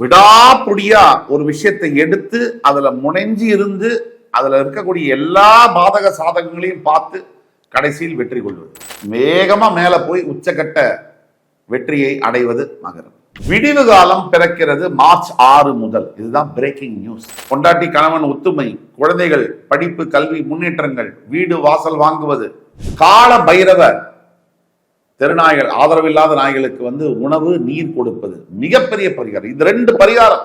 விடாப்புடியா ஒரு விஷயத்தை எடுத்து அதுல முனைஞ்சு இருந்து அதுல இருக்கக்கூடிய எல்லா பாதக சாதகங்களையும் பார்த்து கடைசியில் வெற்றி கொள்வது. வேகமா மேல போய் உச்சக்கட்ட வெற்றியை அடைவது மகரம். விடிவு காலம் பிறக்கிறது மார்ச் ஆறு முதல். இதுதான் பிரேக்கிங் நியூஸ் கொண்டாட்டி கணவன் ஒத்துமை குழந்தைகள் படிப்பு கல்வி முன்னேற்றங்கள் வீடு வாசல் வாங்குவது கால பைரவர் தெருநாய்கள் ஆதரவில்லாத நாய்களுக்கு வந்து உணவு நீர் கொடுப்பது மிகப்பெரிய பரிகாரம். இது ரெண்டு பரிகாரம்.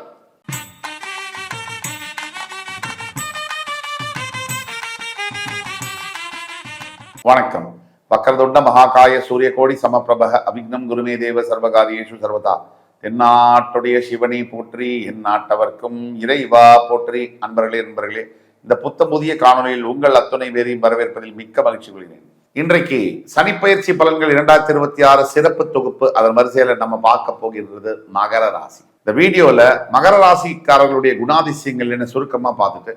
வணக்கம். வக்கரதுண்ட மகாகாய சூரிய கோடி சமப்பிரபக அபிக்னம் குருமே தேவ சர்வகாரியேஷு சர்வதா. தென்னாட்டுடைய சிவனை போற்றி என் நாட்டவர்க்கும் இறைவா போற்றி. அன்பர்களே நண்பர்களே இந்த புத்த புதிய காணொலியில் உங்கள் அத்துணை பேரையும் வரவேற்பதில் மிக்க மகிழ்ச்சி கொள்கிறேன். இன்றைக்கு சனிப்பயிற்சி பலன்கள் இரண்டாயிரத்தி இருபத்தி ஆறு சிறப்பு தொகுப்பு அதன் வரிசையில நம்ம பார்க்க போகின்றது மகர ராசி. இந்த வீடியோல மகர ராசிக்காரர்களுடைய குணாதிசயங்கள் என்ன சுருக்கமா பார்த்துட்டு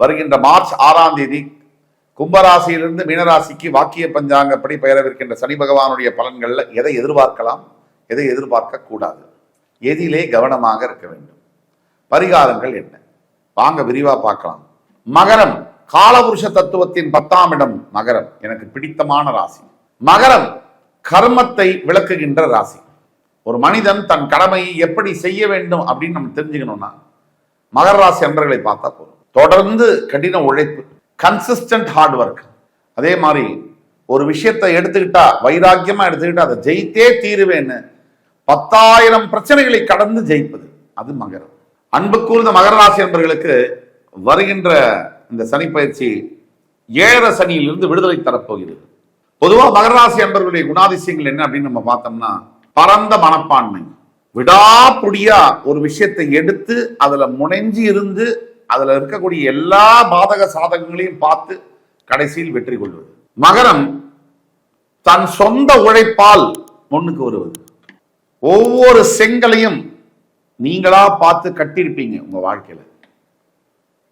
வருகின்ற மார்ச் ஆறாம் தேதி கும்பராசியிலிருந்து மீனராசிக்கு வாக்கிய பஞ்சாங்கப்படி பெயரவிருக்கின்ற சனி பகவானுடைய பலன்கள்ல எதை எதிர்பார்க்கலாம் எதை எதிர்பார்க்க கூடாது. எதிலே கவனமாக இருக்க வேண்டும். பரிகாரங்கள் என்ன? வாங்க விரிவா பார்க்கலாம். மகரம். காலபுருஷ தத்துவத்தின் பத்தாம் இடம் மகரம் எனக்கு பிடித்தமான ராசி. மகரம் கர்மத்தை விளக்குகின்ற ராசி. ஒரு மனிதன் தன் கடமையை எப்படி செய்ய வேண்டும் அப்படின்னு நம்ம தெரிஞ்சுக்கணும்னா மகர ராசி அன்பர்களை பார்த்தா போதும். தொடர்ந்து கடின உழைப்பு கன்சிஸ்டன்ட் ஹார்ட் ஒர்க் அதே மாதிரி ஒரு விஷயத்தை எடுத்துக்கிட்டா வைராக்கியமா எடுத்துக்கிட்டா அதை ஜெயித்தே தீருவேன்னு பத்தாயிரம் பிரச்சனைகளை கடந்து ஜெயிப்பது அது மகரம். அன்பு கூர்ந்த மகர ராசி அன்பர்களுக்கு வருகின்ற இந்த சனி பயிற்சி ஏழரை சனியிலிருந்து விடுதலை தரப்போகிறது. பொதுவா மகராசி அன்பர்களுடைய குணாதிசயங்கள் என்ன அப்படின்னு நம்ம பார்த்தோம்னா பரந்த மனப்பான்மை. விடாப்புடியா ஒரு விஷயத்தை எடுத்து அதுல முனைஞ்சு இருந்து அதுல இருக்கக்கூடிய எல்லா பாதக சாதகங்களையும் பார்த்து கடைசியில் வெற்றி கொள்வது. மகரம் தன் சொந்த உழைப்பால் முன்னுக்கு வருவது. ஒவ்வொரு செங்கலையும் நீங்களா பார்த்து கட்டியிருப்பீங்க உங்க வாழ்க்கையில.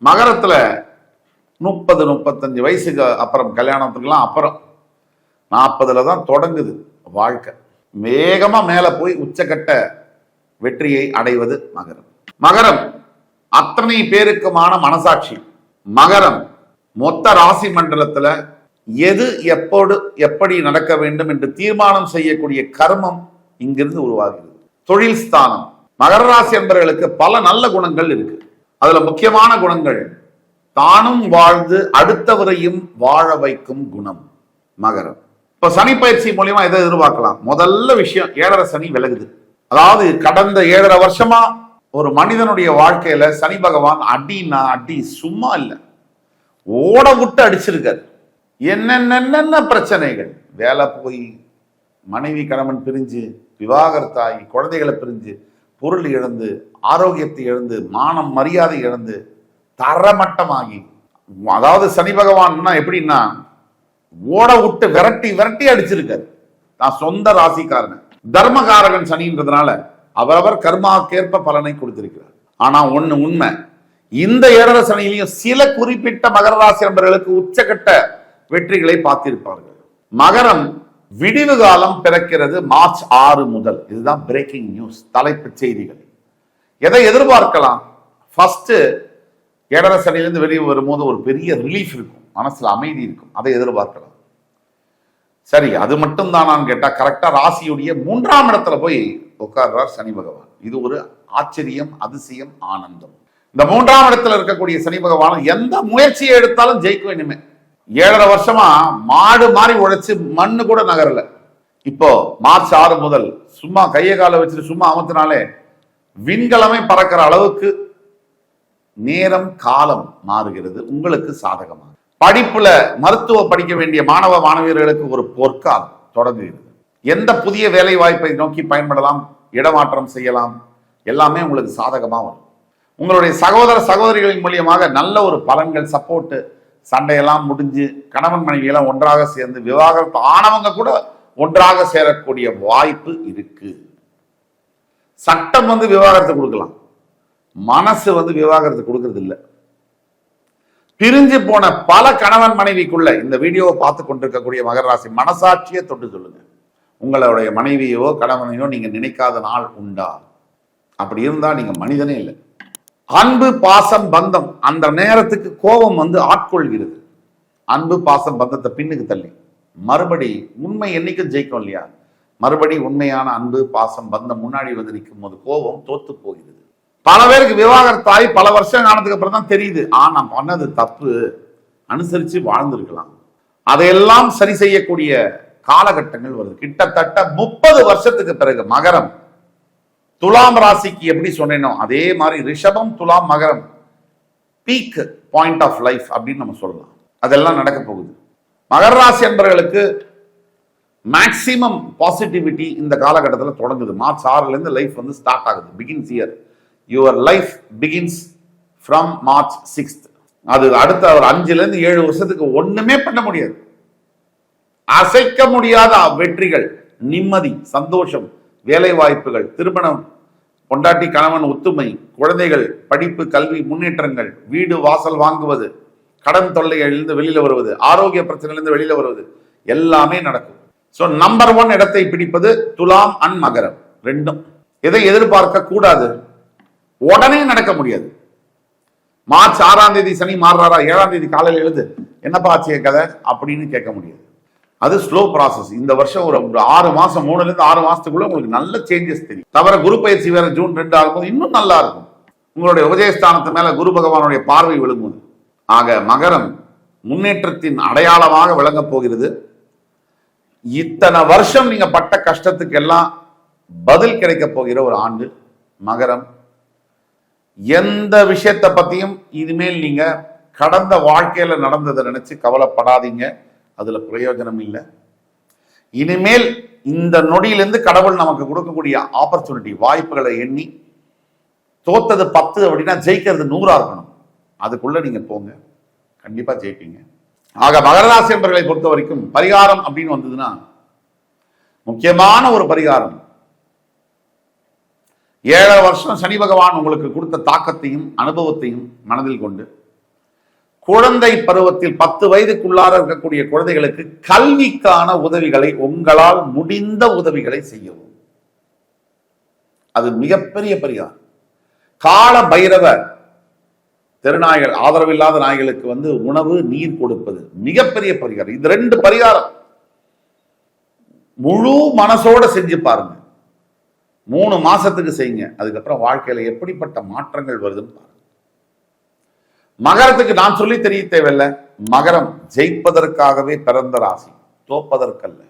மகரத்துல முப்பது முப்பத்தஞ்சு வயசுக்கு அப்புறம் கல்யாணத்துக்குலாம் அப்புறம். நாற்பதுல தான் தொடங்குது வாழ்க்கை. வேகமாக மேலே போய் உச்சக்கட்ட வெற்றியை அடைவது மகரம். மகரம் அத்தனை பேருக்குமான மனசாட்சி. மகரம் மொத்த ராசி மண்டலத்தில் எது எப்போடு எப்படி நடக்க வேண்டும் என்று தீர்மானம் செய்யக்கூடிய கர்மம் இங்கிருந்து உருவாகிறது. தொழில் ஸ்தானம். மகர ராசி என்பவர்களுக்கு பல நல்ல குணங்கள் இருக்கு. அதுல முக்கியமான குணங்கள் தானும் வாழ்ந்து அடுத்தவரையும் வாழ வைக்கும் குணம் மகரம். இப்ப சனி பயிற்சி மூலியமா எதை எதிர்பார்க்கலாம்? முதல்ல விஷயம் ஏழரை சனி விலகுது. அதாவது கடந்த ஏழரை வருஷமா ஒரு மனிதனுடைய வாழ்க்கையில சனி பகவான் அடினா அடி சும்மா இல்லை. ஓட விட்டு அடிச்சிருக்காரு. என்னென்ன பிரச்சனைகள்? வேலை போய் மனைவி கணவன் பிரிஞ்சு விவாகரத்தாகி குழந்தைகளை பிரிஞ்சு பொருள் இழந்து ஆரோக்கியத்தை இழந்து மானம் மரியாதை இழந்து தரமட்டமாகி அதாவது சனி பகவான்னா எப்படின்னா ஓட விட்டு விரட்டி விரட்டி அடிச்சிருக்காரு. நான் சொந்த ராசிக்காரன். தர்மகாரகன் சனின்றதுனால அவரவர் கர்மாக்கேற்ப பலனை கொடுத்திருக்கிறார். ஆனா ஒண்ணு உண்மை. இந்த ஏழரை சனியிலையும் சில குறிப்பிட்ட மகர ராசி நபர்களுக்கு உச்சக்கட்ட வெற்றிகளை பார்த்திருப்பார்கள். மகரம் விடிவு காலம் பிறக்கிறது மார்ச் ஆறு முதல். இதுதான் பிரேக்கிங் நியூஸ் தலைப்புச் செய்திகள். எதை எதிர்பார்க்கலாம்? ஃபர்ஸ்ட் ஏழரை சடையிலேருந்து வெளியே வரும்போது ஒரு பெரிய ரிலீஃப் இருக்கும். மனசுல அமைதி இருக்கும். அதை எதிர்பார்க்கலாம். சரி அது மட்டும் தானான்னு கேட்டால் கரெக்டாக ராசியுடைய மூன்றாம் இடத்துல போய் உட்கார்றார் சனி பகவான். இது ஒரு ஆச்சரியம் அதிசயம் ஆனந்தம். இந்த மூன்றாம் இடத்துல இருக்கக்கூடிய சனி பகவான் எந்த முயற்சியை எடுத்தாலும் ஜெயிக்க இனிமே. ஏழரை வருஷமா மாடு மாறி உழைச்சு மண்ணு கூட நகரல. இப்போ மார்ச் ஆறு முதல் சும்மா கையை காலை வச்சுட்டு சும்மா அமர்த்தினாலே விண்கலமே பறக்கிற அளவுக்கு நேரம் காலம் மாறுகிறது. உங்களுக்கு சாதகமாக. படிப்புல மருத்துவ படிக்க வேண்டிய மாணவ மாணவியர்களுக்கு ஒரு பொற்காலம் தொடங்குகிறது. எந்த புதிய வேலை வாய்ப்பை நோக்கி பயன்படலாம் இடமாற்றம் செய்யலாம் எல்லாமே உங்களுக்கு சாதகமாக வரும். உங்களுடைய சகோதர சகோதரிகளின் மூலியமாக நல்ல ஒரு பலன்கள் சப்போர்ட்டு சண்டையெல்லாம் முடிஞ்சு கணவன் மனைவி எல்லாம் ஒன்றாக சேர்ந்து விவாகரத்து ஆனவங்க கூட ஒன்றாக சேரக்கூடிய வாய்ப்பு இருக்கு. சட்டம் வந்து விவாகரத்து கொடுக்கலாம். மனசு வந்து விவாகரத்து கொடுக்கறது இல்லை பிரிஞ்சு போன பல கணவன் மனைவிக்குள்ள இந்த வீடியோவை பார்த்து கொண்டிருக்கக்கூடிய மகர ராசி மனசாட்சியை தொட்டு சொல்லுங்க. உங்களுடைய மனைவியோ கணவனையோ நீங்க நினைக்காத நாள் உண்டா? அப்படி இருந்தா நீங்க மனிதனே இல்லை. அன்பு பாசம் பந்தம் அந்த நேரத்துக்கு கோபம் வந்து ஆட்கொள்கிறது. அன்பு பாசம் பந்தத்தை பின்னுக்கு தள்ளி. மறுபடி உண்மை என்னைக்கும் ஜெயிக்கும் இல்லையா? மறுபடி உண்மையான அன்பு பாசம் பந்தம் முன்னாடி வந்து நிற்கும் போது கோபம் தோத்து போகிறது. பல பேருக்கு விவாகரத்தாய் பல வருஷம் ஆனதுக்கு அப்புறம் தான் தெரியுது. ஆ நான் பண்ணது தப்பு. அனுசரிச்சு வாழ்ந்திருக்கலாம். அதையெல்லாம் சரி செய்யக்கூடிய காலகட்டங்கள் வருது. கிட்டத்தட்ட முப்பது வருஷத்துக்கு பிறகு மகரம். துலாம் ராசிக்கு எப்படி சொன்னேனோ அதே மாதிரி ரிஷபம் துலாம் மகரம். பீக் பாயிண்ட் ஆஃப் லைஃப் அப்படின்னு நம்ம சொல்லலாம். அதெல்லாம் நடக்க போகுது. மகர ராசி என்பவர்களுக்கு மேக்சிமம் பாசிட்டிவிட்டி இந்த காலகட்டத்தில் தொடங்குது. மார்ச் ஆறுல இருந்து லைஃப் வந்து ஸ்டார்ட் ஆகுது. Begins year your life begins from March sixth அது அடுத்த ஒரு அஞ்சுலேருந்து ஏழு வருஷத்துக்கு ஒன்றுமே பண்ண முடியாது. அசைக்க முடியாத வெற்றிகள் நிம்மதி சந்தோஷம் வேலை வாய்ப்புகள் திருமணம் பொண்டாட்டி கணவன் ஒத்துமை குழந்தைகள் படிப்பு கல்வி முன்னேற்றங்கள் வீடு வாசல் வாங்குவது கடன் தொல்லைகளிலிருந்து வெளியில் வருவது ஆரோக்கிய பிரச்சனையிலிருந்து வெளியில் வருவது எல்லாமே நடக்கும். ஸோ நம்பர் ஒன் இடத்தை பிடிப்பது துலாம் அண்ட் மகரம் ரெண்டும். எதை எதிர்பார்க்க கூடாது உடனே நடக்க முடியாது. மார்ச் ஆறாம் தேதி சனி மாறுறாரா? ஏழாம் தேதி காலையில் எழுது என்னப்பா ஆச்சு கதை? அப்படின்னு கேட்க முடியாது. அது ஸ்லோ ப்ராசஸ் இந்த வருஷம் ஒரு ஒரு ஆறு மாசம் மூணுல இருந்து ஆறு மாசத்துக்குள்ள உங்களுக்கு நல்ல சேஞ்சஸ் தெரியும். தவிர குரு பயிற்சி வேற ஜூன் ரெண்டு இருக்கும். இன்னும் நல்லா இருக்கும். உங்களுடைய உபஜயஸ்தானத்து மேல குரு பகவானுடைய பார்வை விழுங்குவது ஆக மகரம் முன்னேற்றத்தின் அடையாளமாக விளங்கப் போகிறது. இத்தனை வருஷம் நீங்க பட்ட கஷ்டத்துக்கு எல்லாம் பதில் கிடைக்க போகிற ஒரு ஆண்டு மகரம். எந்த விஷயத்தை பற்றியும் இனிமேல் நீங்கள் கடந்த வாழ்க்கையில் நடந்ததை நினச்சி கவலைப்படாதீங்க. அதில் பிரயோஜனம் இல்லை. இனிமேல் இந்த நொடியிலேருந்து கடவுள் நமக்கு கொடுக்கக்கூடிய ஆப்பர்ச்சுனிட்டி வாய்ப்புகளை எண்ணி தோத்தது பத்து அப்படின்னா ஜெயிக்கிறது நூறாக இருக்கணும். அதுக்குள்ளே நீங்கள் போங்க. கண்டிப்பாக ஜெயிப்பீங்க. ஆக மகராசி என்பர்களை பொறுத்த வரைக்கும் பரிகாரம் அப்படின்னு வந்ததுன்னா முக்கியமான ஒரு பரிகாரம் ஏழரை வருஷம் சனி பகவான் உங்களுக்கு கொடுத்த தாக்கத்தையும் அனுபவத்தையும் மனதில் கொண்டு குழந்தை பருவத்தில் பத்து வயதுக்குள்ளார இருக்கக்கூடிய குழந்தைகளுக்கு கல்விக்கான உதவிகளை உங்களால் முடிந்த உதவிகளை செய்யவும். அது மிகப்பெரிய பரிகாரம். கால பைரவ தெருநாய்கள் ஆதரவில்லாத நாய்களுக்கு வந்து உணவு நீர் கொடுப்பது மிகப்பெரிய பரிகாரம். இது ரெண்டு பரிகாரம். முழு மனசோட செஞ்சு பாருங்க. மூணு மாசத்துக்கு செய்யுங்க. அதுக்கப்புறம் வாழ்க்கையில எப்படிப்பட்ட மாற்றங்கள் வருதுன்னு பாருங்க. மகரத்துக்கு நான் சொல்லி தெரிய தேவையில்லை. மகரம் ஜெயிப்பதற்காகவே பிறந்த ராசி. தோப்பதற்கல்ல.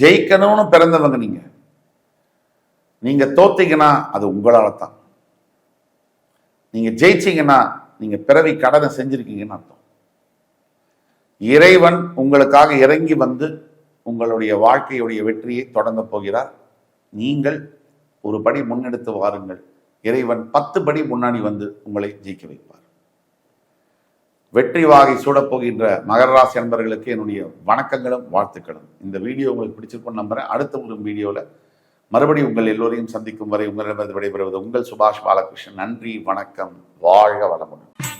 ஜெயிக்கணும்னு பிறந்தவங்க நீங்க. நீங்க தோத்தீங்கன்னா அது உங்களால தான் நீங்க ஜெயிச்சீங்கன்னா நீங்க பிறவி கடனை செஞ்சிருக்கீங்கன்னு அர்த்தம். இறைவன் உங்களுக்காக இறங்கி வந்து உங்களுடைய வாழ்க்கையுடைய வெற்றியை தொடங்க போகிறார். நீங்கள் ஒரு படி முன்னெடுத்து வாருங்கள். இறைவன் பத்து படி முன்னாடி வந்து உங்களை ஜெயிக்க வைப்பார். வெற்றி வாகை சூடப்போகின்ற மகர ராசி அன்பர்களுக்கு என்னுடைய வணக்கங்களும் வாழ்த்துக்களும். இந்த வீடியோ உங்களுக்கு பிடிச்சிருக்கும்னு நம்புறேன். அடுத்த ஒரு வீடியோவில் மறுபடியும் உங்கள் எல்லோரையும் சந்திக்கும் வரை உங்களிடமிருந்து விடைபெறுவது உங்கள் சுபாஷ் பாலகிருஷ்ணன். நன்றி வணக்கம். வாழ்க வளமுடன்.